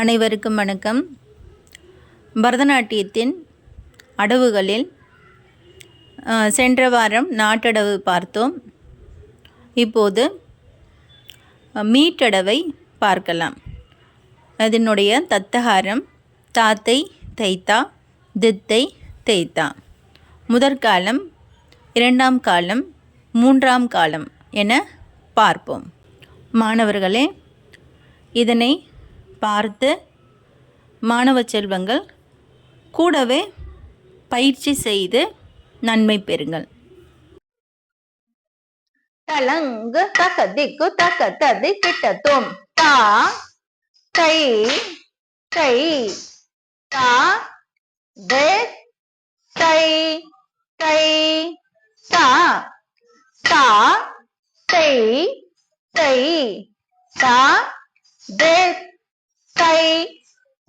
அனைவருக்கும் வணக்கம். பரதநாட்டியத்தின் அடவுகளில் சென்ற வாரம் நாட்டடவு பார்த்தோம். இப்போது மீட்டடவை பார்க்கலாம். அதனுடைய தத்தகாரம் தாத்தை தைத்தா தித்தை தேய்த்தா முதற்காலம் இரண்டாம் காலம் மூன்றாம் காலம் என பார்ப்போம். மாணவர்களே இதனை பார்த்து மாணவ செல்வங்கள் கூடவே பயிற்சி செய்து நன்மை பெறுங்கள். தலங்கு தக்க திக்கு தக்க ததி கிட்ட தா கை கை தா தே கை கை தா தா தை தை தா தை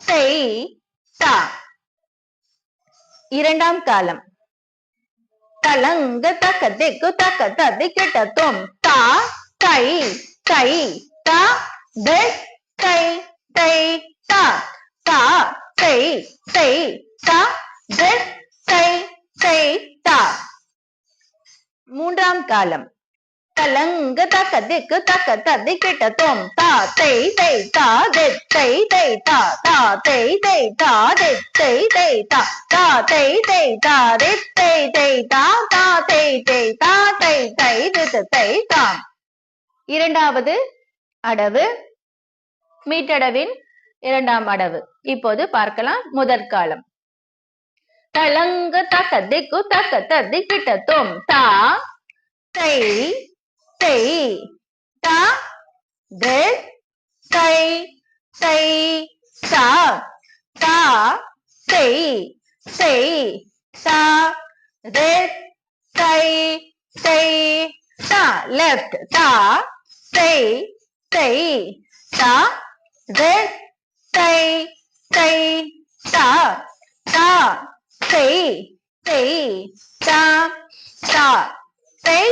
கை தா இரண்டாம் காலம். தலங்க தக்க திக்கு தக்க ததி கிட்டத்தும் தா தை தை தா தே தை தை தா. தா தை தை தா தே தை தை தா. மூன்றாம் காலம். தலங்கு தக்க திக்கு தக்க ததி கிட்ட தோம் தா தை தை தா தே தை தா தா தை தை தா தே தை தா தா தை தை தா தே தை தா தா தை தை தா தை தை தை தாம் இரண்டாவது அடவு மீட்டடவின் இரண்டாம் அடவு இப்போது பார்க்கலாம் முதற்காலம் தலங்கு தக்க திக்கு தக்க ததி கிட்ட தோம் தா தை தை தா தே தை தை தா தா தை தை தா தே தை தை தா லெஃப்ட் தா தை தை தா தே தை தை தா தா தை தை தா தா தை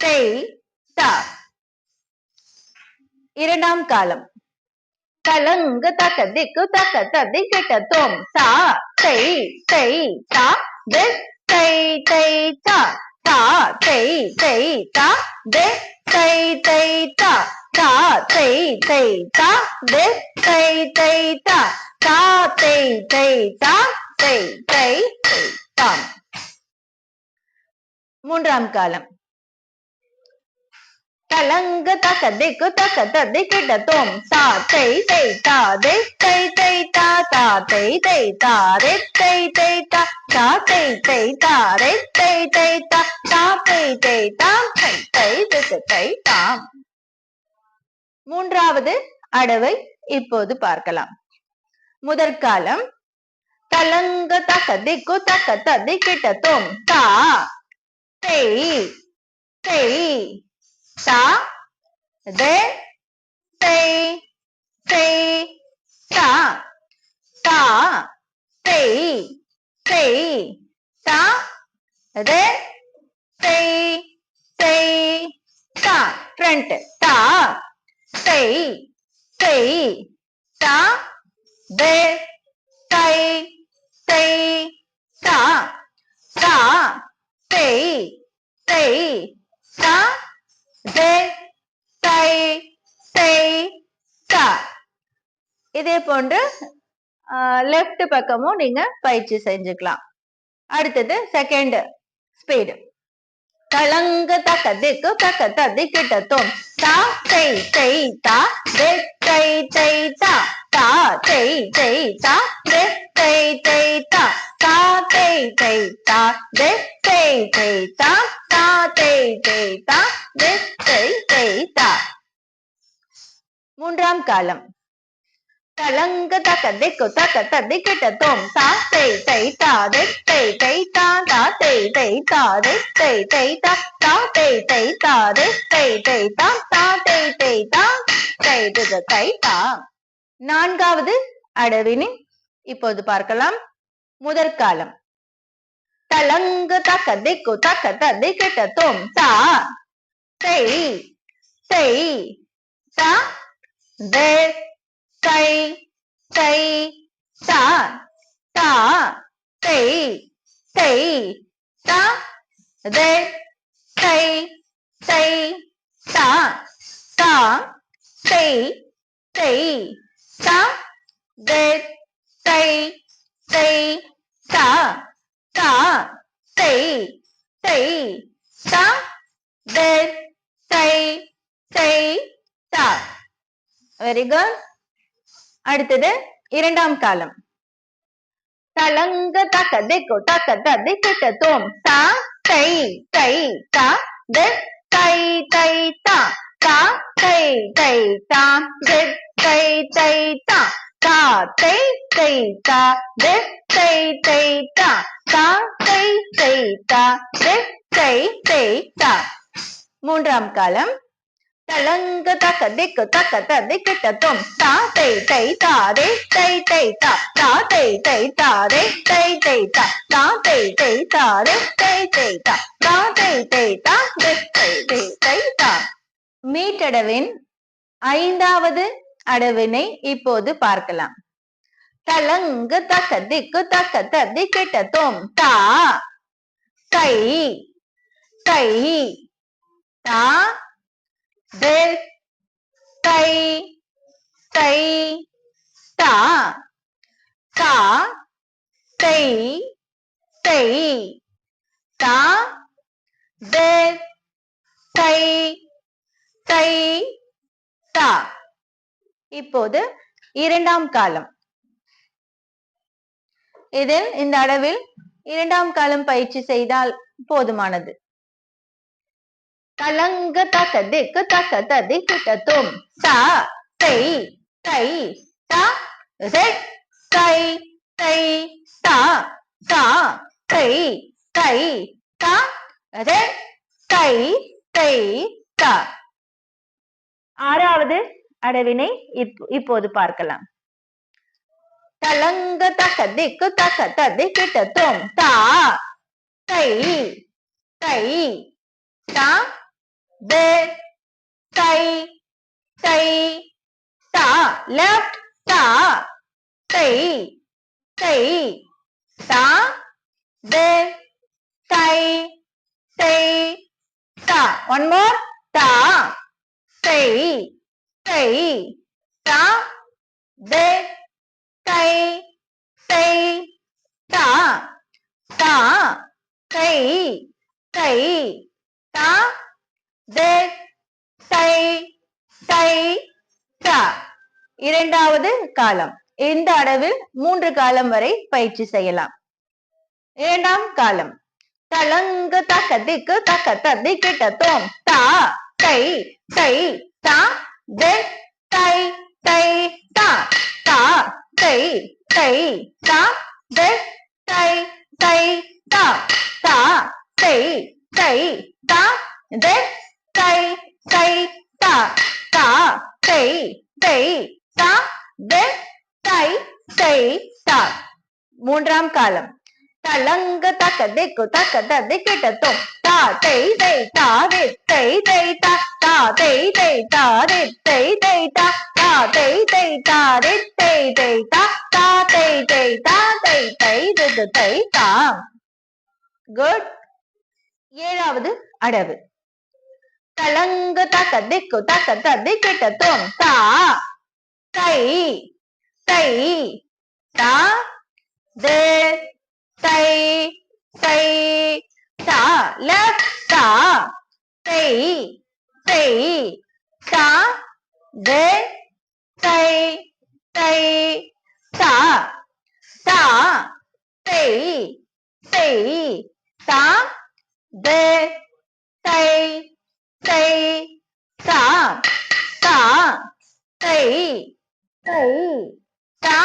தை தா. இரண்டாம் காலம். கலங்கு தக்க திக்கு தக்க தத்தி கிட்ட தோம் சா தை தை தா தே தை தை தா தா தை தை தா தே தை தை தா தா தை தை தா தே தை தை தா தா தை தை தா தை தை தை தாம் மூன்றாம் காலம். தலங்கு தக திக்கு தக ததி கிட்ட தோம் தா தை தை தா தே தை தை தா தா தை தை தா ரே தை தை தா தா தை தை தா ரே தை தை தா தா தை தை தா தை தை திக்கு தை தாம் மூன்றாவது அடவை இப்போது பார்க்கலாம். முதற்காலம் தலங்க தக திக்கு தக ததி கிட்ட தோம் தா தை தை sa de, te, te, sa. Ta te, te, sa. De, te, te, sa. Front. Ta te, te, sa. De, te, te, sa. Ta se se sa. இதே போன்று லெஃப்ட் பக்கமும் நீங்க பயிற்சி செஞ்சுக்கலாம். அடுத்தது செகண்ட் ஸ்பீடு கலங்க தக்க திக்கு தக்க தத்தி கிட்ட தோம் தா தை தை தா தே தை தை தா. தா தை தை தா தே தை தை தா. தா தை தை தா. தே தை தை தா. தா தை தை தா. தே தா மூன்றாம் காலம். தலங்க தக்க திக்கு தக்க தத்தி கிட்ட தோம் தா தை தை தா தை தை தா தா தை தை தா தை தை தா தா தை தை தா தே தை தை தா தா தை தை தா தை தை தை தா நான்காவது அடவினை. இப்போது பார்க்கலாம். முதற்காலம் தலங்கு தக்க திக்கு தக்க ததி கிட்ட தோம் தா say, say, sa, there, say, say, sa, sa, say, say, sa, there, say, say, sa, sa, say, say, sa, there, say, say, sa, sa, say, say, sa, there, தை தை தா வெரி குட் அடுத்தது இரண்டாம் காலம். தலங்க தக்க திக்கு தக்க த திக்கிட்ட தோம் தா தை தை தா தி தை தை தா தா தை தை தா தி தை தை தா தா தை தை தா தி தை தை தா தா தை தை தா தி தை தை தா. மூன்றாம் காலம். தலங்க தக்க திக்கு தக்க த திக்கிட்ட தா தை தை தாதே தை தை தா தா. தை தை தாதே தை தை தா தா தை. தை தாதே தை தை தா தா தை தை. தா தை தை தை தா மீட்டடவின் ஐந்தாவது அடவினை இப்போது பார்க்கலாம். தலங்கு தக்க திக்கு தக்க த திக்கிட்ட தா தை தை தா தை தை தா தா. தை தை தா. தை தை தா இப்போது இரண்டாம் காலம். இதில் இந்த அளவில் இரண்டாம் காலம் பயிற்சி செய்தால் போதுமானது. கலங்க தச திக்கு தச ததி திக்கிட்ட தும் தை தை த ரே தை தை த தா தை தை த ரே தை தை த ஆறாவது அடவினை இப்- இப்போது பார்க்கலாம். தலங்க தச திக்கு தச த திக்கிட்ட தும் தா தை தை தா Bed, tie, tie, ta. Left, ta. Tie, tie, ta. Bed, tie, tie, ta. One more. Ta, tie, tie, ta. Bed, tie, tie, ta. Ta, tie, tie, ta. தே தை தை தா இரண்டாவது காலம். இந்த அளவில்? மூன்று காலம் வரை பயிற்சி செய்யலாம். இரண்டாம் காலம். தலங்க தக்க திக்கு தக்க தத்தி திக்கிட்ட தோம் தா தை தை தா தே தை தை தா. தா தை தை தா தே தை தை தா. தா தை தை தா தே தை தை தா தா தை தை தா தே தை தை தா மூன்றாம் காலம் தலங்க தக்க திக்கு தக்க த கிட்டத்தும் தா தை தை தா ரி தை தை தா தா தை தை தா ரி தை தை தா தா தை தை தா ரி தை தை தா தா தை தை தா தை தை ரிது தை தா குட் ஏழாவது அடவு தலங்க தக்க திக்கு தக்க த திக்கிட்ட தொம் தா தை தை தா தே தை தை தா லெஃப்ட் தா தை தை தா தே தை தை தா தா தை தை தா தே தை சா சா தை தை சா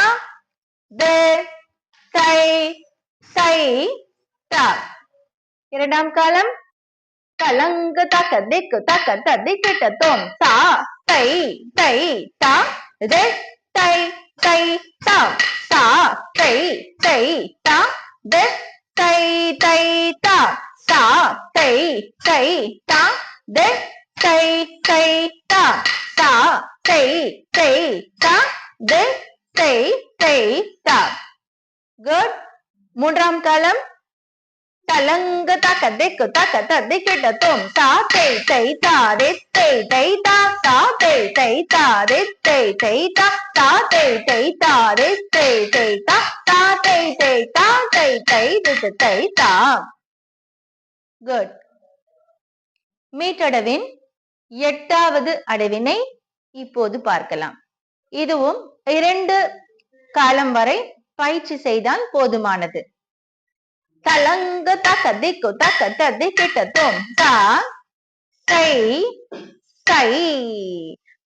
தே தை சை தா. இரண்டாம் காலம் கலங்கு தக்க திக்கு தக்க த திக்கிட்ட தோம் தா தை தை தா தே தை தை தா. சா தை தை தா தே தை தை தா. சா தை தை தா. தே தை தை தா தா தை தை தா தே தை தை தா குட் மூன்றாம் காலம் தலங்க தக்க திக்கு தக்க ததிக்கிட்ட தோம் தா தை தை தா ரே தை தை தா தா தை தை தா ரே தை தை தா தா தை தை தா ரே தை தை தா தா தை தை தா தை தை தித்து தை தா குட் மீட்டடவின் எட்டாவது அடைவினை இப்போது பார்க்கலாம். இதுவும் இரண்டு காலம் வரை பயிற்சி செய்தால் போதுமானது. தலங்க தக்க திக்கு தக்க ததி கிட்டத்தோம். தா சை சை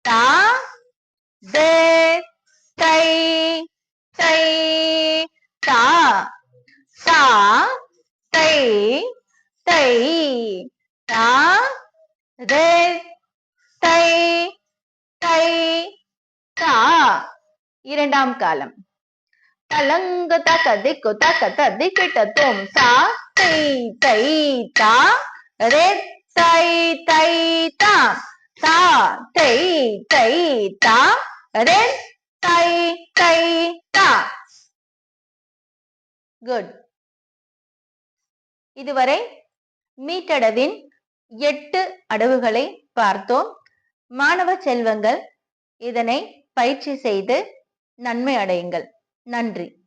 தா தே தை தை தா தா தை தை தா தே தை தை தா. இரண்டாம் காலம். தலங்க தக்க திக்கு தக்க ததி கிட்ட தோம் தை தை தா. ரே தை தை தா. தா தை தை தா. ரே தை தை தா. குட். இதுவரை மீட்டடவின் எட்டு அடவுகளை பார்த்தோம். மாணவ செல்வங்கள் இதனை பயிற்சி செய்து நன்மை அடையுங்கள். நன்றி.